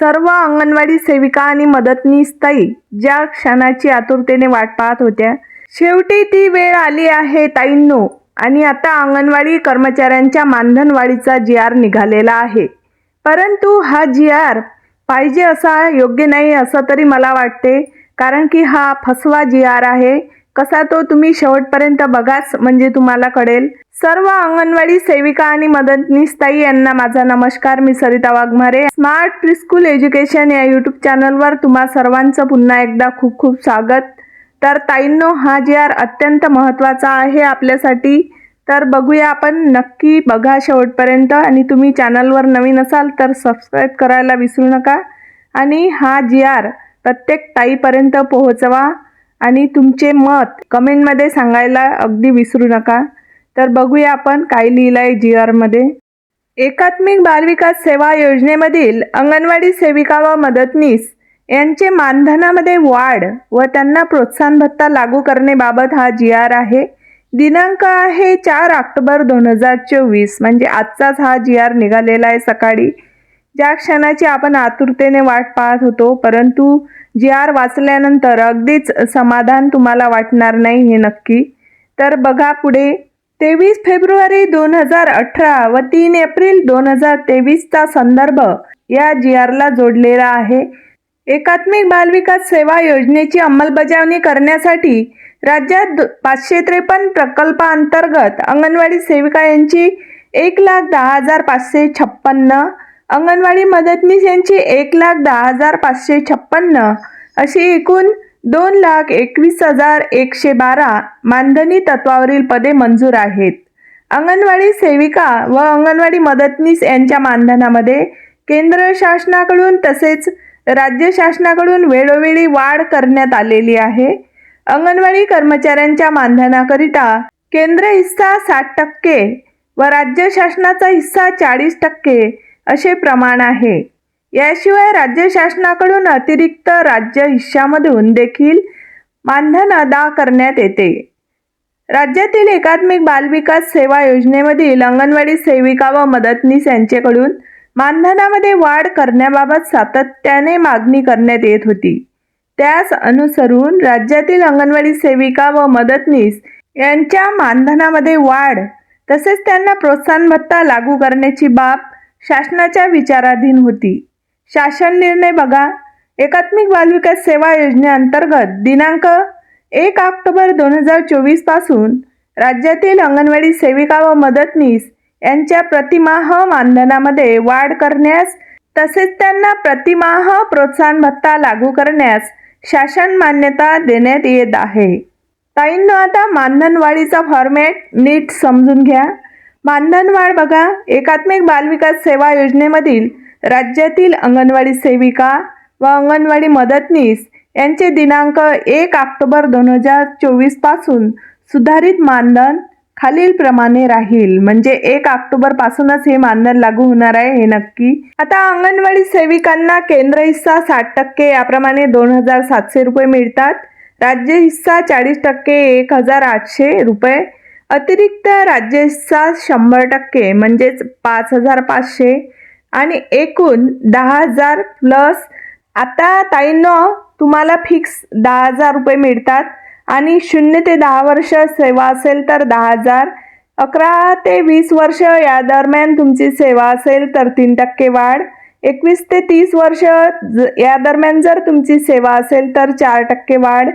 सर्व अंगणवाडी सेविका आणि मदतनीस ताई ज्या क्षणाची आतुरतेने वाट पाहत होत्या शेवटी ती वेळ आली आहे ताईंनो. आणि आता अंगणवाडी कर्मचाऱ्यांच्या मानधनवाढीचा जी आर निघालेला आहे. परंतु हा जी आर पाहिजे असा योग्य नाही असं तरी मला वाटते कारण की हा फसवा जी आर आहे कसा तो तुम्ही शेवटपर्यंत बघाच म्हणजे तुम्हाला कळेल. सर्व अंगणवाडी सेविका आणि मदतनीस ताई यांना माझा नमस्कार. मी Sarita Waghmare. Smart preschool education या यूट्यूब चॅनलवर तुम्हा सर्वांचं पुन्हा एकदा खूप खूप स्वागत. तर ताईंनो हा जी आर अत्यंत महत्त्वाचा आहे आपल्यासाठी तर बघूया आपण नक्की बघा शेवटपर्यंत. आणि तुम्ही चॅनलवर नवीन असाल तर सबस्क्राईब करायला विसरू नका. आणि हा जी आर प्रत्येक ताईपर्यंत पोहोचवा. आणि तुमचे मत कमेंटमध्ये सांगायला अगदी विसरू नका. तर बघूया आपण काय लिहिलं आहे जी आरमध्ये एकात्मिक बालविकास सेवा योजनेमधील अंगणवाडी सेविका व मदतनीस यांचे मानधनामध्ये वाढ व त्यांना प्रोत्साहन भत्ता लागू करण्याबाबत हा जी आर आहे. दिनांक आहे चार ऑक्टोबर दोन हजार चोवीस म्हणजे आजचाच हा जी आर निघालेला आहे सकाळी. ज्या क्षणाची आपण आतुरतेने वाट पाहत होतो परंतु जी आर वाचल्यानंतर अगदीच समाधान तुम्हाला वाटणार नाही हे नक्की. तर बघा पुढे तेवीस फेब्रुवारी दोन हजार अठरा व तीन एप्रिल दोन हजार तेवीसचा संदर्भ या जी आरला जोडलेला आहे. एकात्मिक बालविकास सेवा योजनेची अंमलबजावणी करण्यासाठी राज्यात पाचशे त्रेपन्न प्रकल्पांतर्गत अंगणवाडी सेविका यांची एक लाख दहा हजार पाचशे छप्पन्न अंगणवाडी मदतनीस यांची एक लाख दहा हजार पाचशे छप्पन्न अशी एकूण दोन लाख एकवीस हजार एकशे बारा मानधनी तत्वावरील पदे मंजूर आहेत. अंगणवाडी सेविका व अंगणवाडी मदतनीस यांच्या मानधनामध्ये केंद्र शासनाकडून तसेच राज्य शासनाकडून वेळोवेळी वाढ करण्यात आलेली आहे. अंगणवाडी कर्मचाऱ्यांच्या मानधनाकरिता केंद्र हिस्सा साठ टक्के व राज्य शासनाचा हिस्सा चाळीस टक्के असे प्रमाण आहे. याशिवाय राज्य शासनाकडून अतिरिक्त राज्य हिश्श्यामधून देखील मानधन अदा करण्यात येते. राज्यातील एकात्मिक बालविकास सेवा योजनेमधील अंगणवाडी सेविका व मदतनीस यांच्याकडून मानधनामध्ये वाढ करण्याबाबत सातत्याने मागणी करण्यात येत होती. त्यास अनुसरून राज्यातील अंगणवाडी सेविका व मदतनीस यांच्या मानधनामध्ये वाढ तसेच त्यांना प्रोत्साहन भत्ता लागू करण्याची बाब शासनाच्या विचाराधीन होती. शासन निर्णय बघा. एकात्मिक बालविकास सेवा योजनेअंतर्गत दिनांक एक ऑक्टोबर दोन हजार चोवीसपासून राज्यातील अंगणवाडी सेविका व मदतनीस यांच्या प्रतिमाह मानधनामध्ये वाढ करण्यास तसेच त्यांना प्रतिमाह प्रोत्साहन भत्ता लागू करण्यास शासन मान्यता देण्यात येत आहे. ताईंनो आता मानधनवाढीचा फॉर्मॅट नीट समजून घ्या. मानधनवाढ बघा. एकात्मिक बालविकास सेवा योजनेमधील राज्यातील अंगणवाडी सेविका व अंगणवाडी मदतनीस यांचे दिनांक एक ऑक्टोबर दोन हजार चोवीसपासून सुधारित मानधन खालीलप्रमाणे राहील. म्हणजे एक ऑक्टोबरपासूनच हे मानधन लागू होणार आहे हे नक्की. आता अंगणवाडी सेविकांना केंद्र हिस्सा साठ टक्के याप्रमाणे दोन हजार सातशे रुपये मिळतात. राज्य हिस्सा चाळीस टक्के एक हजार आठशे रुपये. अतिरिक्त राज्यचा शंभर टक्के म्हणजेच पाच हजार पाचशे आणि एकूण दहा हजार प्लस आता ताईनं तुम्हाला फिक्स दहा हजार रुपये मिळतात आणि शून्य ते दहा वर्ष सेवा असेल तर दहा हजार अकरा ते वीस वर्ष या दरम्यान तुमची सेवा असेल तर तीन टक्के वाढ एकवीस ते तीस वर्ष ज- या दरम्यान जर तुमची सेवा असेल तर चार टक्के वाढ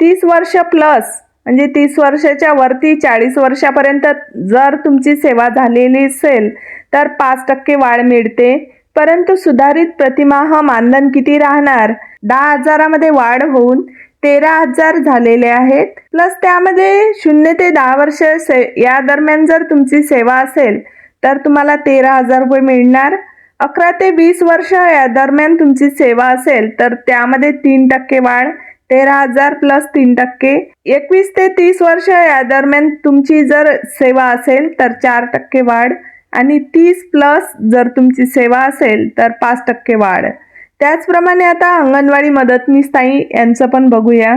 तीस वर्ष प्लस म्हणजे तीस वर्षाच्या वरती चाळीस वर्षापर्यंत जर तुमची सेवा झालेली असेल तर पाच टक्के वाढ मिळते. परंतु सुधारित प्रतिमाह मानधन किती राहणार? दहा हजारामध्ये वाढ होऊन तेरा हजार झालेले आहेत. प्लस त्यामध्ये शून्य ते दहा वर्ष से या दरम्यान जर तुमची सेवा असेल तर तुम्हाला तेरा हजार रुपये मिळणार. अकरा ते वीस वर्ष या दरम्यान तुमची सेवा असेल तर त्यामध्ये तीन टक्के वाढ तेरा हजार प्लस तीन टक्के. एकवीस ते तीस वर्ष या दरम्यान तुमची जर सेवा असेल तर चार टक्के वाढ. आणि तीस प्लस जर तुमची सेवा असेल तर पाच टक्के वाढ. त्याचप्रमाणे आता अंगणवाडी मदतनीस ताई यांचं पण बघूया.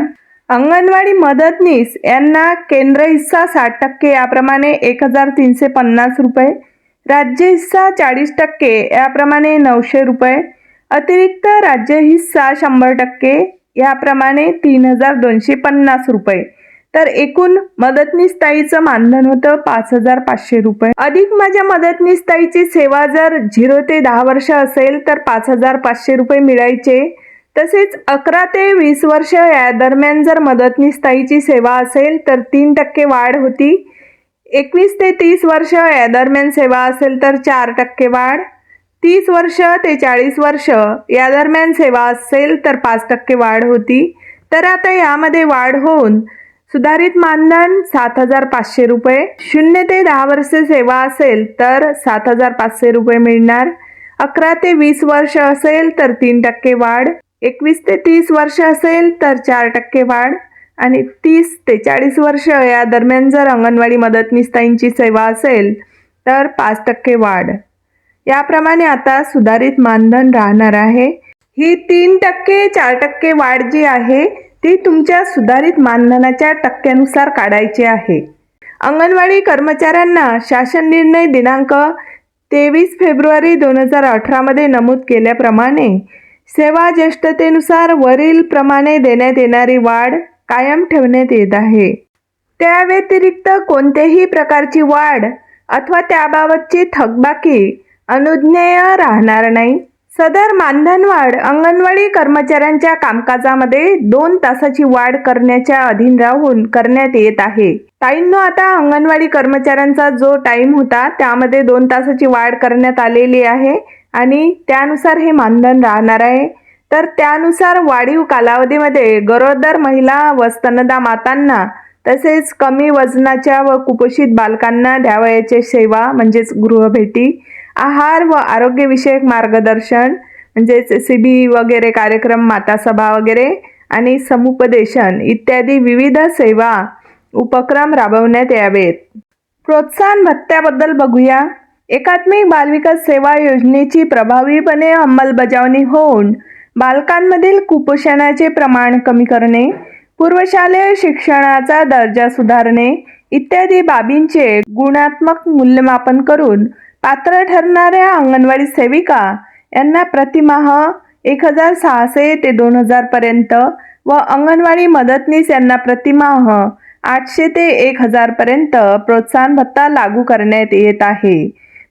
अंगणवाडी मदतनीस यांना केंद्र हिस्सा साठ टक्के याप्रमाणे एक हजार तीनशे पन्नास रुपये. राज्य हिस्सा चाळीस टक्के याप्रमाणे नऊशे रुपये. अतिरिक्त राज्य हिस्सा शंभर टक्के. याप्रमाणे तीन हजार दोनशे पन्नास रुपये. तर एकूण मदतनीस ताईचं मानधन होतं पाच हजार पाचशे रुपये. अधिक माझ्या मदतनीस ताईची सेवा जर झिरो ते दहा वर्ष असेल तर पाच हजार पाचशे रुपये मिळायचे. तसेच अकरा ते वीस वर्ष या दरम्यान जर मदतनीस ताईची सेवा असेल तर तीन टक्के वाढ होती. एकवीस ते तीस वर्ष या दरम्यान सेवा असेल तर चार टक्के वाढ. तीस वर्ष ते चाळीस वर्ष या दरम्यान सेवा असेल तर पाच टक्के वाढ होती. तर आता यामध्ये वाढ होऊन सुधारित मानधन सात हजार पाचशे रुपये शून्य ते दहा वर्षे सेवा असेल तर सात हजार पाचशे रुपये मिळणार. अकरा ते वीस वर्ष असेल तर तीन टक्के वाढ. एकवीस ते तीस वर्ष असेल तर चार टक्के वाढ. आणि तीस ते चाळीस वर्ष या दरम्यान जर अंगणवाडी मदतनीसताईंची सेवा असेल तर पाच टक्के वाढ. याप्रमाणे आता सुधारित मानधन राहणार आहे. ही तीन टक्के चार टक्के वाढ जी आहे ती तुमच्या सुधारित मानधनाच्या टक्क्यानुसार काढायची आहे. अंगणवाडी कर्मचाऱ्यांना शासन निर्णय दिनांक तेवीस फेब्रुवारी दोन हजार अठरामध्ये नमूद केल्याप्रमाणे सेवा ज्येष्ठतेनुसार वरील प्रमाणे देण्यात येणारी वाढ कायम ठेवण्यात येत आहे. त्या व्यतिरिक्त कोणत्याही प्रकारची वाढ अथवा त्याबाबतची थकबाकी अनुज्ञेय राहणार नाही. सदर मानधन वाढ अंगणवाडी कर्मचाऱ्यांच्या कामकाजामध्ये दोन तासाची वाढ करण्याच्या अधीन राहून करण्यात येत आहे. ताईंनो आता अंगणवाडी कर्मचाऱ्यांचा जो टाईम होता त्यामध्ये दोन तासाची वाढ करण्यात आलेली आहे आणि त्यानुसार हे मानधन राहणार आहे. तर त्यानुसार वाढीव कालावधीमध्ये गरोदर महिला व स्तनदा मातांना तसेच कमी वजनाच्या व कुपोषित बालकांना द्यावयाचे सेवा म्हणजेच गृहभेटी आहार व आरोग्यविषयक मार्गदर्शन म्हणजेच सी बी वगैरे कार्यक्रम मातासभा वगैरे आणि समुपदेशन इत्यादी विविध सेवा उपक्रम राबवण्यात यावेत. प्रोत्साहन भत्त्याबद्दल बघूया. एकात्मिक बालविकास सेवा योजनेची प्रभावीपणे अंमलबजावणी होऊन बालकांमधील कुपोषणाचे प्रमाण कमी करणे पूर्वशालेय शिक्षणाचा दर्जा सुधारणे इत्यादी बाबींचे गुणात्मक मूल्यमापन करून पात्र ठरणाऱ्या अंगणवाडी सेविका यांना प्रतिमाह एक हजार सहाशे ते दोन हजारपर्यंत व अंगणवाडी मदतनीस यांना प्रतिमाह आठशे ते एक हजारपर्यंत प्रोत्साहन भत्ता लागू करण्यात येत आहे.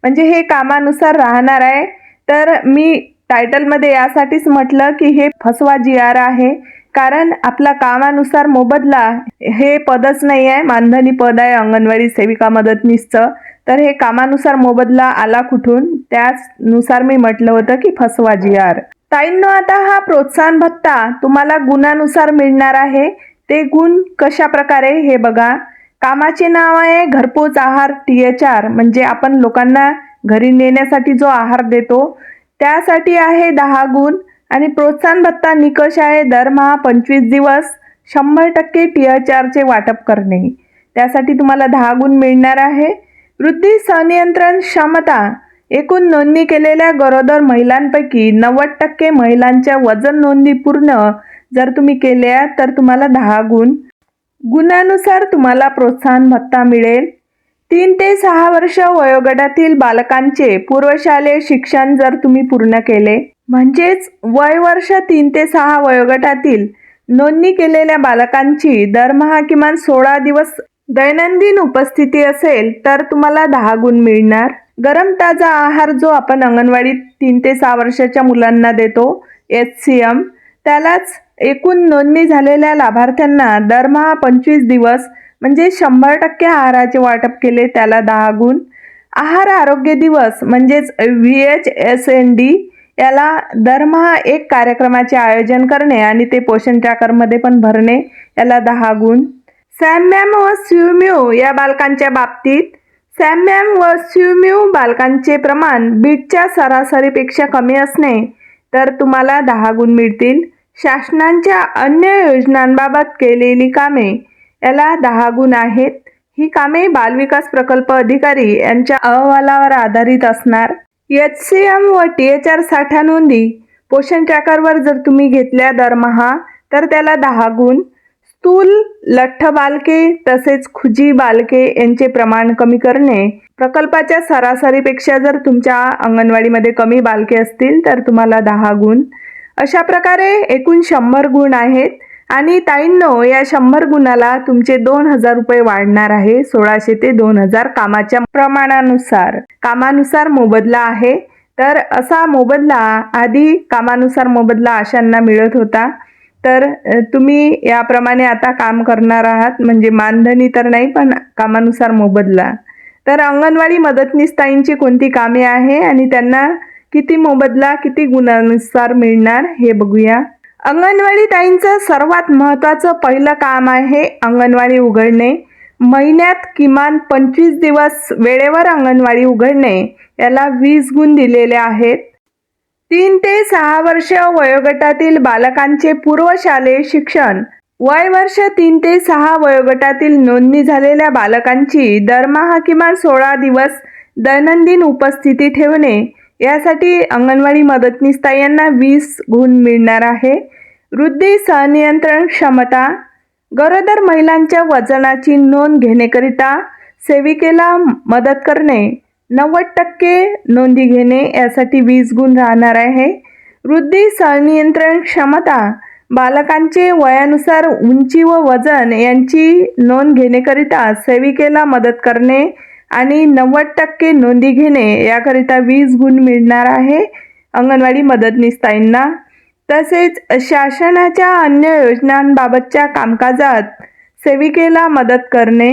म्हणजे हे कामानुसार राहणार आहे. तर मी टायटलमध्ये यासाठीच म्हटलं की हे फसवा जी आर आहे. कारण आपला कामानुसार मोबदला हे पदच नाही आहे मानधनी पद आहे अंगणवाडी सेविका मदतनीसचं. तर हे कामानुसार मोबदला आला कुठून? त्याचनुसार मी म्हटलं होतं की फसवा जी आर. ताईंनो आता हा प्रोत्साहन भत्ता तुम्हाला गुणानुसार मिळणार आहे. ते गुण कशा प्रकारे हे बघा. कामाचे नाव आहे घरपोच आहार टी एच आर म्हणजे आपण लोकांना घरी नेण्यासाठी जो आहार देतो त्यासाठी आहे दहा गुण. आणि प्रोत्साहन भत्ता निकष आहे दरमहा पंचवीस दिवस शंभर टक्के टी एच आरचे वाटप करणे. त्यासाठी तुम्हाला दहा गुण मिळणार आहे. वृद्धी संनियंत्रण क्षमता एकूण नोंदणी केलेल्या गरोदर महिलांपैकी नव्वद टक्के महिलांच्या वजन नोंदणी पूर्ण जर तुम्ही केल्या तर तुम्हाला दहा गुण. गुणानुसार तुम्हाला प्रोत्साहन भत्ता मिळेल. तीन ते सहा वर्ष वयोगटातील बालकांचे पूर्वशालेय शिक्षण जर तुम्ही पूर्ण केले म्हणजेच वय वर्ष तीन ते सहा वयोगटातील नोंदणी केलेल्या बालकांची दरमहा किमान सोळा दिवस दैनंदिन उपस्थिती असेल तर तुम्हाला दहा गुण मिळणार. गरम ताजा आहार जो आपण अंगणवाडीत तीन ते सहा वर्षाच्या मुलांना देतो एच सी एम त्यालाच एकूण नोंदणी झालेल्या लाभार्थ्यांना दरमहा पंचवीस दिवस म्हणजे शंभर टक्के आहाराचे वाटप केले त्याला दहा गुण. आहार आरोग्य दिवस म्हणजेच V H S N D याला दरमहा एक कार्यक्रमाचे आयोजन करणे आणि ते पोषण ट्रॅकरमध्ये पण भरणे याला दहा गुण. सॅमॅम व स्युम्यू या बालकांच्या बाबतीत सॅमॅम व स्युम्यू बालकांचे प्रमाण बीटच्या सरासरीपेक्षा कमी असणे तर तुम्हाला दहा गुण मिळतील. शासनांच्या अन्य योजनांबाबत केलेली कामे याला दहा गुण आहेत. ही कामे बालविकास प्रकल्प अधिकारी यांच्या अहवालावर आधारित असणार. एच सी एम व टी एच आर साठा नोंदी पोषण ट्रॅकरवर जर तुम्ही घेतल्या दरमहा तर त्याला दहा गुण. स्थूल लठ्ठ बालके तसेच खुजी बालके यांचे प्रमाण कमी करणे. प्रकल्पाच्या सरासरीपेक्षा जर तुमच्या अंगणवाडीमध्ये कमी बालके असतील तर तुम्हाला दहा गुण. अशा प्रकारे एकूण शंभर गुण आहेत आणि ताईंनो या शंभर गुणाला तुमचे दोन हजार रुपये वाढणार आहे सोळाशे ते दोन हजार कामाच्या प्रमाणानुसार. कामानुसार मोबदला आहे. तर असा मोबदला आधी कामानुसार मोबदला आशांना मिळत होता. तर तुम्ही याप्रमाणे आता काम करणार आहात. म्हणजे मानधनी तर नाही पण कामानुसार मोबदला. तर अंगणवाडी मदतनीस ताईंची कोणती कामे आहे? आणि त्यांना किती मोबदला किती गुणानुसार मिळणार हे बघूया. अंगणवाडी ताईंचं सर्वात महत्त्वाचं पहिलं काम आहे अंगणवाडी उघडणे. महिन्यात किमान पंचवीस दिवस वेळेवर अंगणवाडी उघडणे. याला वीस गुण दिलेले आहेत. तीन ते सहा वर्ष वयोगटातील बालकांचे पूर्वशालेय शिक्षण. वय वर्ष तीन ते सहा वयोगटातील नोंदणी झालेल्या बालकांची दरमहा किमान सोळा दिवस दैनंदिन उपस्थिती ठेवणे. यासाठी अंगणवाडी मदतनीस ताईंना वीस गुण मिळणार आहे. वृद्धी सहनियंत्रण क्षमता. गरोदर महिलांच्या वजनाची नोंद घेण्याकरिता सेविकेला मदत करणे. नव्वद टक्के नोंदी घेणे यासाठी वीस गुण राहणार आहे. वृद्धी संनियंत्रण क्षमता बालकांचे वयानुसार उंची व वजन यांची नोंद घेण्याकरिता सेविकेला मदत करणे आणि नव्वद टक्के नोंदी घेणे याकरिता वीस गुण मिळणार आहे. अंगणवाडी मदतनीस ताईंना तसेच शासनाच्या अन्य योजनांबाबतच्या कामकाजात सेविकेला मदत करणे.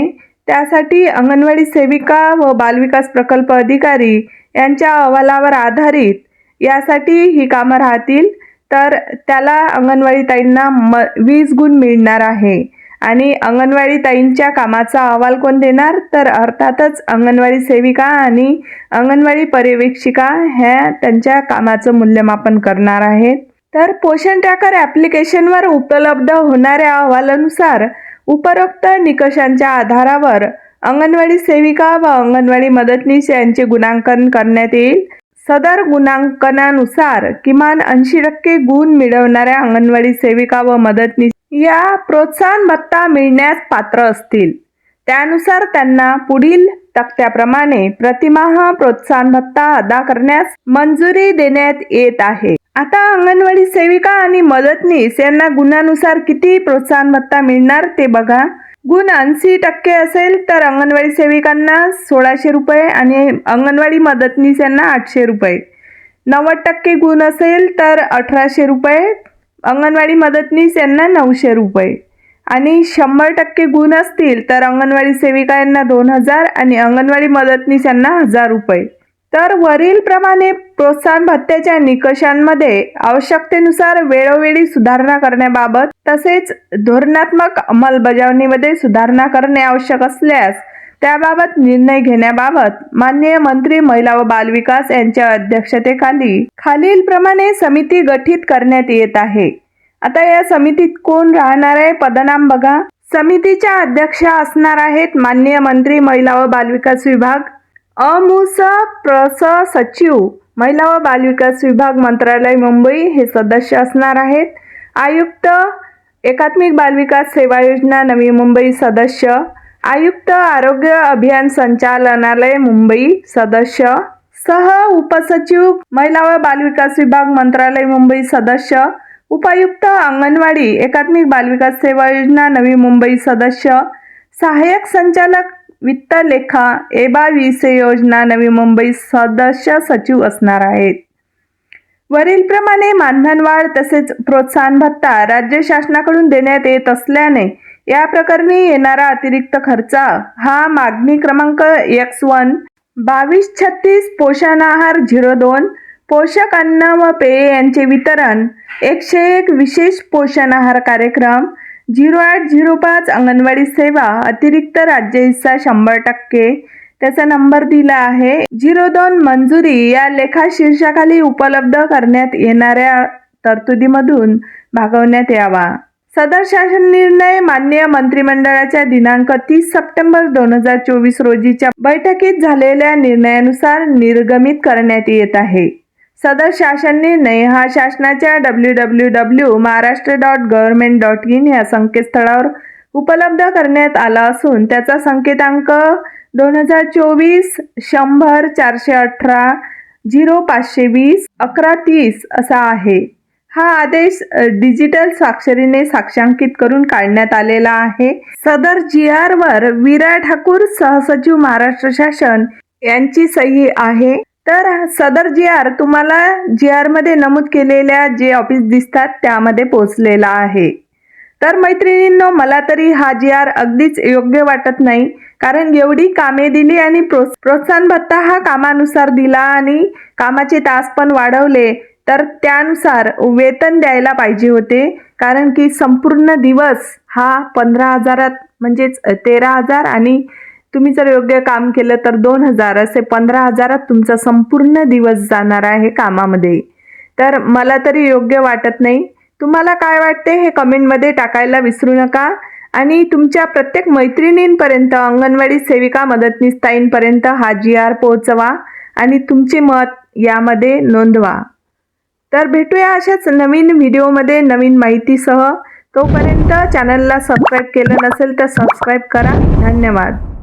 त्यासाठी अंगणवाडी सेविका व बालविकास प्रकल्प अधिकारी यांच्या अहवालावर आधारित यासाठी ही कामं राहतील. तर त्याला अंगणवाडी ताईंना म वीस गुण मिळणार आहे. आणि अंगणवाडी ताईंच्या कामाचा अहवाल कोण देणार? तर अर्थातच अंगणवाडी सेविका आणि अंगणवाडी पर्यवेक्षिका ह्या त्यांच्या कामाचं मूल्यमापन करणार आहेत. तर पोषण ट्रॅकर ॲप्लिकेशनवर उपलब्ध होणाऱ्या अहवालानुसार उपरोक्त निकषांच्या आधारावर अंगणवाडी सेविका व अंगणवाडी मदतनीस यांचे गुणांकन करण्यात येईल. सदर गुणांकनानुसार किमान ऐंशी टक्के गुण मिळवणाऱ्या अंगणवाडी सेविका व मदतनीस या प्रोत्साहन भत्ता मिळण्यास पात्र असतील. त्यानुसार त्यांना पुढील तक्त्याप्रमाणे प्रतिमाह प्रोत्साहन भत्ता अदा करण्यास मंजुरी देण्यात येत आहे. आता अंगणवाडी सेविका आणि मदतनीस यांना गुणानुसार किती प्रोत्साहन भत्ता मिळणार ते बघा. गुण ऐंशी टक्के असेल तर अंगणवाडी सेविकांना सोळाशे रुपये आणि अंगणवाडी मदतनीस यांना आठशे रुपये. नव्वद टक्के गुण असेल तर अठराशे रुपये अंगणवाडी मदतनीस यांना नऊशे रुपये. आणि शंभर टक्के गुण असतील तर अंगणवाडी सेविका यांना दोन हजार आणि अंगणवाडी मदतनीस यांना हजार रुपये. तर वरीलप्रमाणे प्रोत्साहन भत्त्याच्या निकषांमध्ये आवश्यकतेनुसार वेळोवेळी सुधारणा करण्याबाबत तसेच धोरणात्मक अंमलबजावणीमध्ये सुधारणा करणे आवश्यक असल्यास त्याबाबत निर्णय घेण्याबाबत माननीय मंत्री महिला व बालविकास यांच्या अध्यक्षतेखाली खालीलप्रमाणे समिती गठीत करण्यात येत आहे. आता या समितीत कोण राहणार आहे पदनाम बघा. समितीच्या अध्यक्षा असणार आहेत माननीय मंत्री महिला व बालविकास विभाग अमुस प्रस सचिव महिला व बालविकास विभाग मंत्रालय मुंबई. हे सदस्य असणार आहेत. आयुक्त एकात्मिक बालविकास सेवा योजना नवी मुंबई सदस्य. आयुक्त आरोग्य अभियान संचालनालय मुंबई सदस्य. सह उपसचिव महिला व बालविकास विभाग मंत्रालय मुंबई सदस्य. उपायुक्त अंगणवाडी एकात्मिक बालविकास सेवा योजना नवी मुंबई सदस्य. सहाय्यक संचालक वित्त लेखा एबा योजना नवी मुंबई सदस्य सचिव असणार आहेत. वरीलप्रमाणे मानधनवाढ तसेच प्रोत्साहन भत्ता राज्य शासनाकडून देण्यात येत असल्याने या प्रकरणी येणारा अतिरिक्त खर्च हा मागणी क्रमांक एक्स वन बावीस छत्तीस पोषण आहार झिरो दोन पोषक अन्न व पेय यांचे वितरण एकशे एक विशेष पोषण आहार कार्यक्रम झिरो आठ झिरो पाच अंगणवाडी सेवा अतिरिक्त राज्य हिस्सा शंभर टक्के. त्याचा नंबर दिला आहे. झिरो दोन मंजुरी या लेखा शीर्षाखाली उपलब्ध करण्यात येणाऱ्या तरतुदीमधून भागवण्यात यावा. सदर शासन निर्णय मान्य मंत्रिमंडळाच्या दिनांक तीस सप्टेंबर दोन हजार चोवीस रोजीच्या बैठकीत झालेल्या निर्णयानुसार निर्गमित करण्यात येत आहे. सदर शासन निर्णय हा शासनाच्या W W W Maharashtra dot government dot in या संकेतस्थळावर उपलब्ध करण्यात आला असून त्याचा संकेतांक दोन हजार चोवीस शंभर चारशे अठरा झिरो पाचशे वीस अकरा तीस असा आहे. हा आदेश डिजिटल स्वाक्षरीने साक्षांकित करून काढण्यात आलेला आहे. सदर जी आर वर विरा ठाकूर सहसचिव महाराष्ट्र शासन यांची सही आहे. तर सदर जी आर तुम्हाला जी आरमध्ये नमूद केलेल्या जे ऑफिस दिसतात त्यामध्ये पोहोचलेला आहे. तर मैत्रिणींनो मला तरी हा जी आर अगदीच योग्य वाटत नाही. कारण एवढी कामे दिली आणि प्रोस प्रोत्साहन भत्ता हा कामानुसार दिला आणि कामाचे तास पण वाढवले तर त्यानुसार वेतन द्यायला पाहिजे होते. कारण की संपूर्ण दिवस हा पंधरा हजारात म्हणजेच तेरा हजार आणि तुम्ही जर योग्य काम केलं तर दोन हजार असे पंधरा हजारात तुमचा संपूर्ण दिवस जाणार आहे कामामध्ये. तर मला तरी योग्य वाटत नाही. तुम्हाला काय वाटते हे कमेंटमध्ये टाकायला विसरू नका. आणि तुमच्या प्रत्येक मैत्रिणींपर्यंत अंगणवाडी सेविका मदतनीस ताईंपर्यंत हा जी आर पोहोचवा आणि तुमचे मत यामध्ये नोंदवा. तर भेटूया अशाच नवीन व्हिडिओमध्ये नवीन माहितीसह. तोपर्यंत चॅनलला सबस्क्राईब केलं नसेल तर सबस्क्राईब करा. धन्यवाद.